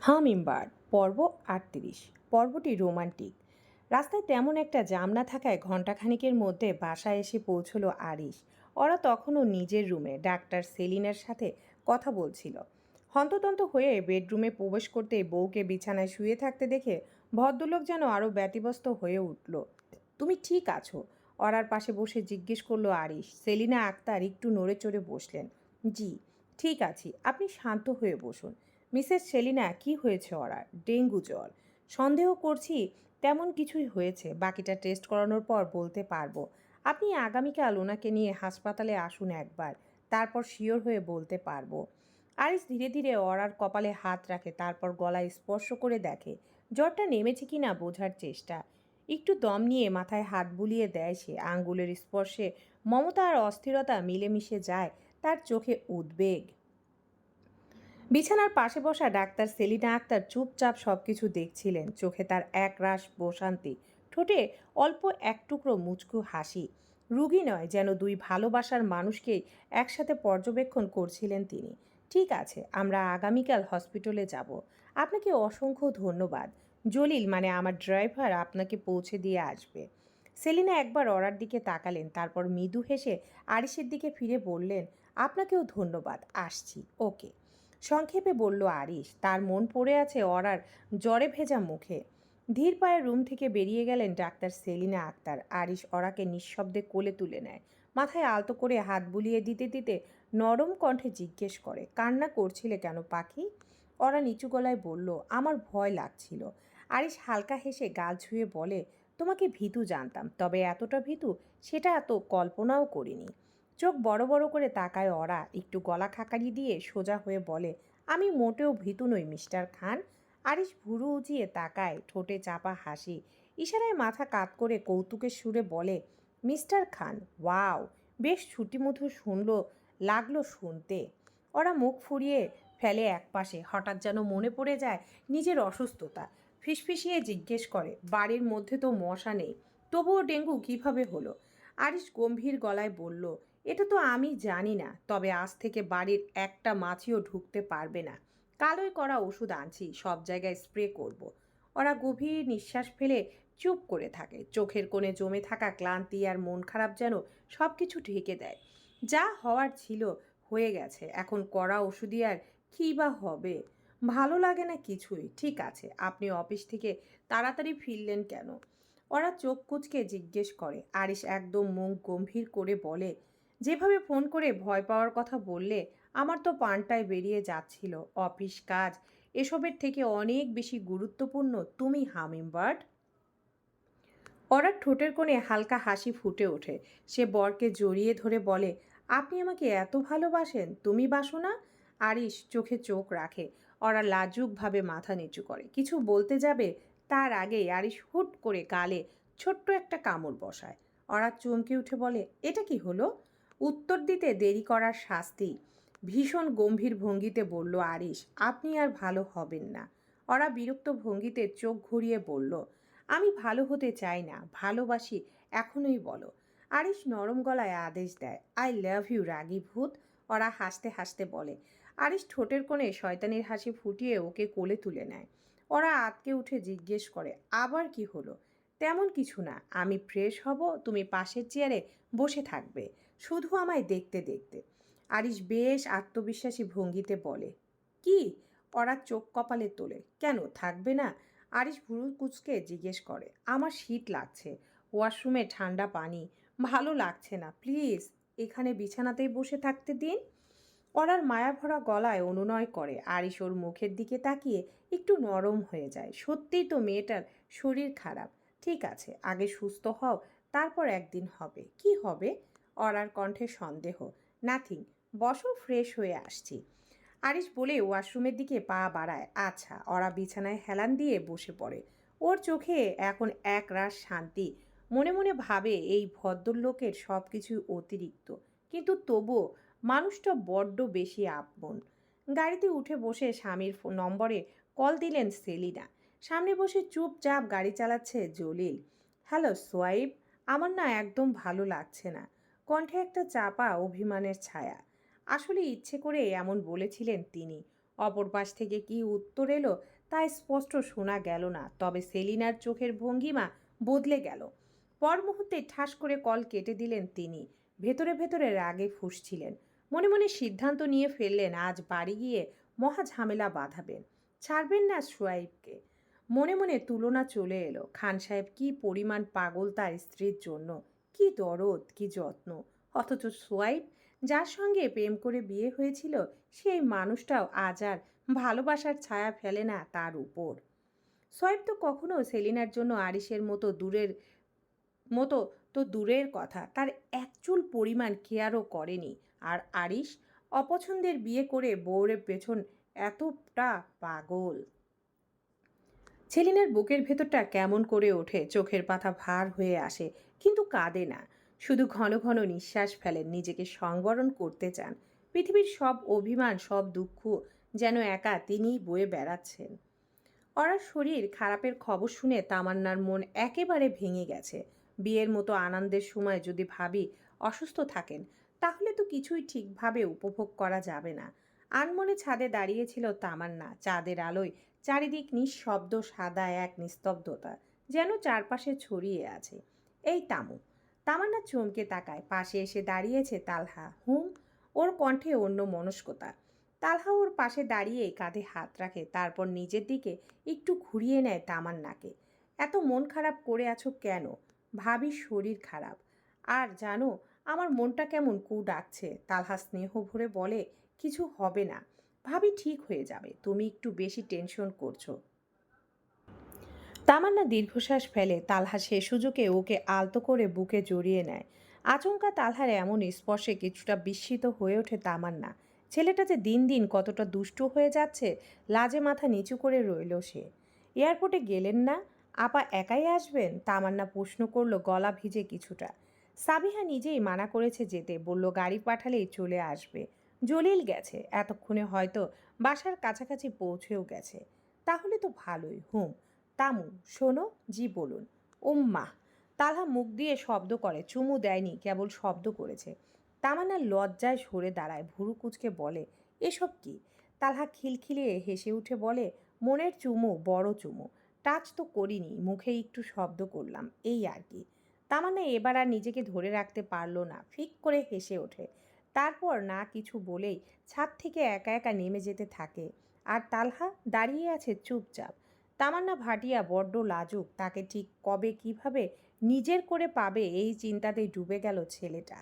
হামিমবার্ড পর্ব আটত্রিশ। পর্বটি রোমান্টিক। রাস্তায় তেমন একটা জাম না থাকায় ঘণ্টাখানিকের মধ্যে বাসায় এসে পৌঁছলো আরিশ। ওরা তখনও নিজের রুমে ডাক্তার সেলিনার সাথে কথা বলছিল। হন্ততন্ত হয়ে বেডরুমে প্রবেশ করতে বউকে বিছানায় শুয়ে থাকতে দেখে ভদ্রলোক যেন আরও ব্যতিব্যস্ত হয়ে উঠল। তুমি ঠিক আছো? অরার পাশে বসে জিজ্ঞেস করল আরিশ। সেলিনা আক্তার একটু নড়ে চড়ে বসলেন। জি, ঠিক আছি। আপনি শান্ত হয়ে বসুন। মিসেস সেলিনা, কি হয়েছে ওরা? ডেঙ্গু জ্বর। সন্দেহ করছি তেমন কিছুই হয়েছে। বাকিটা টেস্ট করানোর পর বলতে পারব। আপনি আগামীকাল ওনাকে নিয়ে হাসপাতালে আসুন একবার। তারপর শিওর হয়ে বলতে পারব। আরিস ধীরে ধীরে অরার কপালে হাত রাখে, তারপর গলায় স্পর্শ করে দেখে, জ্বরটা নেমেছে কি না বোঝার চেষ্টা। একটু দম নিয়ে মাথায় হাত বুলিয়ে দেয় সে। আঙ্গুলের স্পর্শে মমতা আর অস্থিরতা মিলেমিশে যায়, তার চোখে উদ্বেগ। বিছানার পাশে বসা ডাক্তার সেলিনা আক্তার চুপচাপ সব কিছু দেখছিলেন। চোখে তার এক রাস প্রশান্তি, ঠোঁটে অল্প এক টুকরো মুচকু হাসি। রুগী নয় যেন দুই ভালোবাসার মানুষকেই একসাথে পর্যবেক্ষণ করছিলেন তিনি। ঠিক আছে, আমরা আগামীকাল হসপিটালে যাব। আপনাকে অসংখ্য ধন্যবাদ। জলিল মানে আমার ড্রাইভার আপনাকে পৌঁছে দিয়ে আসবে। সেলিনা একবার অরার দিকে তাকালেন, তারপর মৃদু হেসে আরিসের দিকে ফিরে বললেন, আপনাকেও ধন্যবাদ, আসছি। ওকে। সংক্ষেপে বলল, আরিশ, তার মন পড়ে আছে অরার জ্বরে ভেজা মুখে। ধীর পায়ে রুম থেকে বেরিয়ে গেলেন ডাক্তার সেলিনা আক্তার। আরিশ অরাকে নিঃশব্দে কোলে তুলে নেয়। মাথায় আলতো করে হাত বুলিয়ে দিতে দিতে নরম কণ্ঠে জিজ্ঞেস করে, কান্না করছিলে কেন পাখি? অরা নিচু গলায় বলল, আমার ভয় লাগছিল। আরিশ হালকা হেসে গাল ছুঁয়ে বলে, তোমাকে ভীতু জানতাম, তবে এতটা ভীতু সেটা এত কল্পনাও করিনি। চোখ বড় বড় করে তাকায় অরা একটু গলা খাকারি দিয়ে সোজা হয়ে বলে, আমি মোটেও ভীতু নই, মিস্টার খান। আরিশ ভুরু উঁচিয়ে তাকায়, ঠোঁটে চাপা হাসি। ইশারায় মাথা কাত করে কৌতুকের সুরে বলে, মিস্টার খান, ওয়াও, বেশ ছুটিমুথু শুনলো, লাগল শুনতে। ওরা মুখ ফুরিয়ে ফেলে একপাশে, হঠাৎ যেন মনে পড়ে যায় নিজের অসুস্থতা। ফিসফিসিয়ে জিজ্ঞেস করে, বাড়ির মধ্যে তো মশা নেই, তবুও ডেঙ্গু কীভাবে হলো? আরিশ গম্ভীর গলায় বলল এটা তো আমি জানি না, তবে আজ থেকে বাড়ির একটা মাছিও ঢুকতে পারবে না। কালোই করা ওষুধ আনছি, সব জায়গায় স্প্রে করব। ওরা গভীর নিঃশ্বাস ফেলে চুপ করে থাকে। চোখের কোণে জমে থাকা ক্লান্তি আর মন খারাপ যেন সব কিছু ঢেকে দেয়। যা হওয়ার ছিল হয়ে গেছে, এখন কড়া ওষুধই আর কী বা হবে? ভালো লাগে না কিছুই, ঠিক আছে, আপনি অফিস থেকে তাড়াতাড়ি ফিরলেন কেন? ওরা চোখ কুচকে জিজ্ঞেস করে। আরিশ একদম মুখ গম্ভীর করে বলে যেভাবে ফোন করে ভয় পাওয়ার কথা বললে, আমার তো পানটায় বেরিয়ে যাচ্ছিল। অফিস কাজ, এসবের থেকে অনেক বেশি গুরুত্বপূর্ণ তুমি হামিমবার্ড। অরার ঠোঁটের কোণে হালকা হাসি ফুটে ওঠে। সে বরকে জড়িয়ে ধরে বলে, আপনি আমাকে এত ভালোবাসেন, তুমি বাসো না? আরিশ চোখে চোখ রাখে। ওরা লাজুকভাবে মাথা নিচু করে। কিছু বলতে যাবে? তার আগেই আরিশ হুট করে গালে ছোট্ট একটা কামড় বসায়। ওরা চমকে উঠে বলে, এটা কি হলো? উত্তর দিতে দেরি করার শাস্তি। ভীষণ গম্ভীর ভঙ্গিতে বলল, আরিশ, আপনি আর ভালো হবেন না। ওরা বিরক্ত ভঙ্গিতে চোখ ঘুরিয়ে বলল, আমি ভালো হতে চাই না, ভালোবাসি, এখনই বলো। আরিশ নরম গলায় আদেশ দেয়, আই লাভ ইউ, রাগি ভূত। ওরা হাসতে হাসতে বলে। আরিশ ঠোঁটের কোণে শয়তানির হাসি ফুটিয়ে ওকে কোলে তুলে নেয়। ওরা আতকে উঠে জিজ্ঞেস করে, আবার কি হলো? তেমন কিছু না, আমি ফ্রেশ হব, তুমি পাশের চেয়ারে বসে থাকবে। শুধু আমায় দেখতে দেখতে। আরিশ বেশ আত্মবিশ্বাসী ভঙ্গিতে বলে, কি? ওরা চোখ কপালে তোলে। কেন? থাকবে না? আরিশ ভুরু কুচকে জিজ্ঞেস করে, আমার শীত লাগছে। ওয়াশরুমে ঠান্ডা পানি। ভালো লাগছে না। প্লিজ, এখানে বিছানাতেই বসে থাকতে দিন। অরার মায়াভরা গলায় অনুনয় করে। আরিশ ওর মুখের দিকে তাকিয়ে একটু নরম হয়ে যায়। সত্যিই তো মেয়েটার শরীর খারাপ। ঠিক আছে, আগে সুস্থ হও, তারপর একদিন হবে। কি হবে? অরার কণ্ঠে সন্দেহ। নাথিং বসো ফ্রেশ হয়ে আসছি। আরিশ বলে ওয়াশরুমের দিকে পা বাড়ায়। আচ্ছা ওরা বিছানায় হেলান দিয়ে বসে পড়ে। ওর চোখে এখন এক রাস শান্তি। মনে মনে ভাবে এই ভদ্রলোকের সব কিছুই অতিরিক্ত। কিন্তু তবুও মানুষটা বড্ড বেশি আপন। গাড়িতে উঠে বসে স্বামীর নম্বরে কল দিলেন সেলিনা। সামনে বসে চুপচাপ গাড়ি চালাচ্ছে জলিল। হ্যালো সোয়াইব, আমার না একদম ভালো লাগছে না। কণ্ঠে একটা চাপা অভিমানের ছায়া। আসলে ইচ্ছে করে এমন বলেছিলেন তিনি। অপর পাশ থেকে কি উত্তর এলো তা স্পষ্ট শোনা গেল না, তবে সেলিনার চোখের ভঙ্গিমা বদলে গেল। পর মুহূর্তে ঠাস করে কল কেটে দিলেন তিনি। ভেতরে ভেতরে রাগে ফুসছিলেন। মনে মনে সিদ্ধান্ত নিয়ে ফেললেন, আজ বাড়ি গিয়ে মহা ঝামেলা বাঁধাবেন। ছাড়বেন না সোয়াইবকে মনে মনে তুলনা চলে এলো, খান সাহেব কি পরিমাণ পাগল তার স্ত্রীর জন্য। কি দরদ, কি যত্ন? অথচ সোয়াইব যার সঙ্গে প্রেম করে বিয়ে হয়েছিল, সেই মানুষটাও আজ আর ভালোবাসার ছায়া ফেলে না তার উপর। সোয়াইব তো কখনো সেলিনার জন্য আরিসের মতো দূরের, মতো তো দূরের কথা, তার একচুল পরিমাণ কেয়ারও করেনি। আর আরিস অপছন্দের বিয়ে করে বউরের পেছন এতটা পাগল। ছেলিনার বুকের ভেতরটা কেমন করে ওঠে, চোখের পাতা ভার হয়ে আসে। কিন্তু কাঁদে না। শুধু ঘন ঘন নিঃশ্বাস ফেলেন, নিজেকে সংবরণ করতে চান। পৃথিবীর সব অভিমান, সব দুঃখ যেন একা তিনিই বয়ে বেড়াচ্ছেন। অরার শরীর খারাপের খবর শুনে তামান্নার মন একেবারে ভেঙে গেছে। বিয়ের মতো আনন্দের সময় যদি ভাবি অসুস্থ থাকেন, তাহলে তো কিছুই ঠিকভাবে উপভোগ করা যাবে না। আনমনে ছাদে দাঁড়িয়েছিল তামান্না, চাঁদের আলোয় চারিদিক নিঃশব্দ, সাদা এক নিস্তব্ধতা যেন চারপাশে ছড়িয়ে আছে। এই তামু। তামান্না চমকে তাকায়। পাশে এসে দাঁড়িয়েছে তালহা। হুম, ওর কণ্ঠে অন্য মনস্কতা। তালহা ওর পাশে দাঁড়িয়ে কাঁধে হাত রাখে, তারপর নিজের দিকে একটু ঘুরিয়ে নেয় তামান্নাকে। এত মন খারাপ করে আছো কেন? ভাবি শরীর খারাপ। আর জানো, আমার মনটা কেমন কু ডাকছে তালহা স্নেহ ভরে বলে, কিছু হবে না। ভাবি ঠিক হয়ে যাবে। তুমি একটু বেশি টেনশন করছ। তামান্না দীর্ঘশ্বাস ফেলে। তালহা সে সুযোগে ওকে আলতো করে বুকে জড়িয়ে নেয়। আচমকা তালহার এমন স্পর্শে কিছুটা বিস্মিত হয়ে ওঠে তামান্না। ছেলেটা যে দিন দিন কতটা দুষ্টু হয়ে যাচ্ছে, লাজে মাথা নিচু করে রইল সে। এয়ারপোর্টে গেলেন না? আপা একাই আসবেন? তামান্না প্রশ্ন করল গলা ভিজে কিছুটা। সাবিহা নিজেই মানা করেছে যেতে। বলল, গাড়ি পাঠালেই চলে আসবে। জলিল গেছে। এতক্ষণে হয়তো বাসার কাছাকাছি পৌঁছেও গেছে। তাহলে তো ভালোই। হুম। তামু, শোনো, জি বলুন। উম্মা তালহা মুখ দিয়ে শব্দ করে, চুমু দেয়নি, কেবল শব্দ করেছে। তামান্না লজ্জায় সরে দাঁড়ায়, ভুরু কুচকে বলে, এসব কি? তালহা খিলখিলিয়ে হেসে উঠে বলে, মনের চুমু, বড় চুমু। টাচ তো করিনি, মুখে একটু শব্দ করলাম, এই আর কি। তামান্না এবার আর নিজেকে ধরে রাখতে পারল না, ফিক করে হেসে ওঠে। তারপর না কিছু বলেই ছাদ থেকে একা একা নেমে যেতে থাকে। আর তালহা দাঁড়িয়ে আছে চুপচাপ। তামান্না ভাটিয়া বড্ড লাজুক, তাকে ঠিক কবে কীভাবে নিজের করে পাবে এই চিন্তাতেই ডুবে গেল ছেলেটা।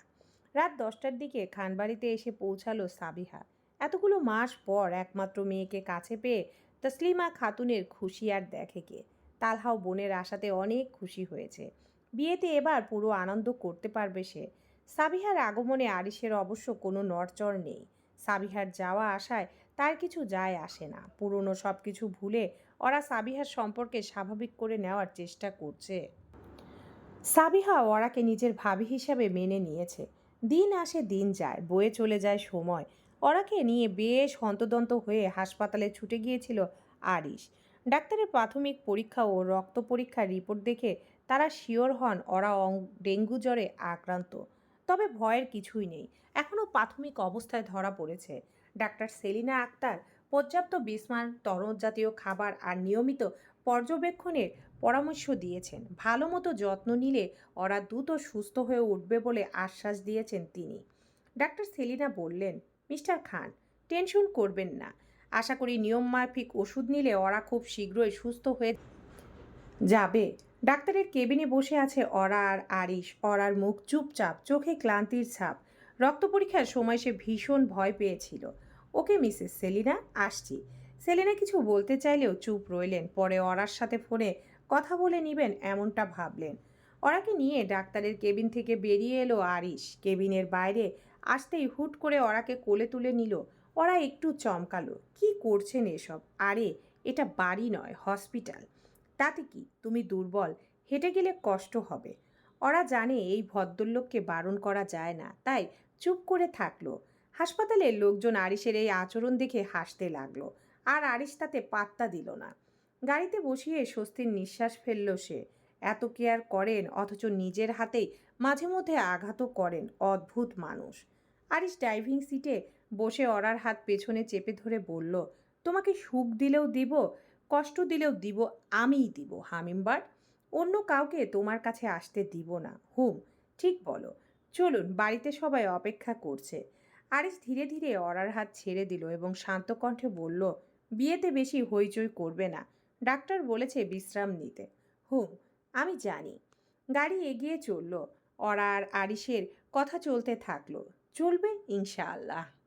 রাত দশটার দিকে খানবাড়িতে এসে পৌঁছালো সাবিহা। এতগুলো মাস পর একমাত্র মেয়েকে কাছে পেয়ে তসলিমা খাতুনের খুশি আর দেখে কে? তালহাও বোনের আশাতে অনেক খুশি হয়েছে। বিয়েতে এবার পুরো আনন্দ করতে পারবে সে। সাবিহার আগমনে আরিসের অবশ্য কোনো নড়চড় নেই। সাবিহার যাওয়া আসায় তার কিছু যায় আসে না। পুরনো সব কিছু ভুলে ওরা সাবিহার সম্পর্কে স্বাভাবিক করে নেওয়ার চেষ্টা করছে। সাবিহা ওরাকে নিজের ভাবি হিসাবে মেনে নিয়েছে। দিন আসে দিন যায়, বয়ে চলে যায় সময়। ওরাকে নিয়ে বেশ হন্তদন্ত হয়ে হাসপাতালে ছুটে গিয়েছিল আরিশ। ডাক্তারের প্রাথমিক পরীক্ষা ও রক্ত পরীক্ষার রিপোর্ট দেখে তারা শিওর হন ওরা ডেঙ্গু জ্বরে আক্রান্ত। তবে ভয়ের কিছুই নেই। এখনও প্রাথমিক অবস্থায় ধরা পড়েছে। ডাক্তার সেলিনা আক্তার পর্যাপ্ত বিস্মান তরল জাতীয় খাবার আর নিয়মিত পর্যবেক্ষণের পরামর্শ দিয়েছেন। ভালো মতো যত্ন নিলে ওরা দ্রুত সুস্থ হয়ে উঠবে বলে আশ্বাস দিয়েছেন তিনি। ডাক্তার সেলিনা বললেন, মিস্টার খান, টেনশন করবেন না। আশা করি নিয়মমাফিক ওষুধ নিলে ওরা খুব শীঘ্রই সুস্থ হয়ে যাবে। ডাক্তারের কেবিনে বসে আছে অরা আর আরিশ। অরার মুখ চুপচাপ, চোখে ক্লান্তির ছাপ। রক্ত পরীক্ষার সময় সে ভীষণ ভয় পেয়েছিল। ওকে মিসেস সেলিনা, আসছি। সেলিনা কিছু বলতে চাইলেও চুপ রইলেন, পরে অরার সাথে ফোনে কথা বলে নিবেন এমনটা ভাবলেন। অরাকে নিয়ে ডাক্তারের কেবিন থেকে বেরিয়ে এলো আরিশ। কেবিনের বাইরে আসতেই হুট করে অরাকে কোলে তুলে নিল। ওরা একটু চমকালো, কি করছেন এসব? আরে, এটা বাড়ি নয়, হসপিটাল। তাতে কি? তুমি দুর্বল, হেঁটে গেলে কষ্ট হবে। ওরা জানে এই ভদ্রলোককে বারণ করা যায় না, তাই চুপ করে থাকল। হাসপাতালের লোকজন আরিসের এই আচরণ দেখে হাসতে লাগল, আর আরিস তাতে পাত্তা দিল না। গাড়িতে বসিয়ে স্বস্তির নিঃশ্বাস ফেলল সে। এত কেয়ার করেন, অথচ নিজের হাতেই মাঝে মধ্যে আঘাতও করেন অদ্ভুত মানুষ। আরিস ড্রাইভিং সিটে বসে অরার হাত পেছনে চেপে ধরে বলল, তোমাকে সুখ দিলেও দিব, কষ্ট দিলেও দিব, আমিই দিব হামিমবার্ড অন্য কাউকে তোমার কাছে আসতে দিব না। হুম, ঠিক বলো। চলুন, বাড়িতে সবাই অপেক্ষা করছে। আরিস ধীরে ধীরে অরার হাত ছেড়ে দিল এবং শান্ত কণ্ঠে বলল, বিয়েতে বেশি হইচই করবে না। ডাক্তার বলেছে বিশ্রাম নিতে। হুম, আমি জানি। গাড়ি এগিয়ে চলল। অরার আর আরিসের কথা চলতে থাকল। চলবে ইনশাআল্লাহ।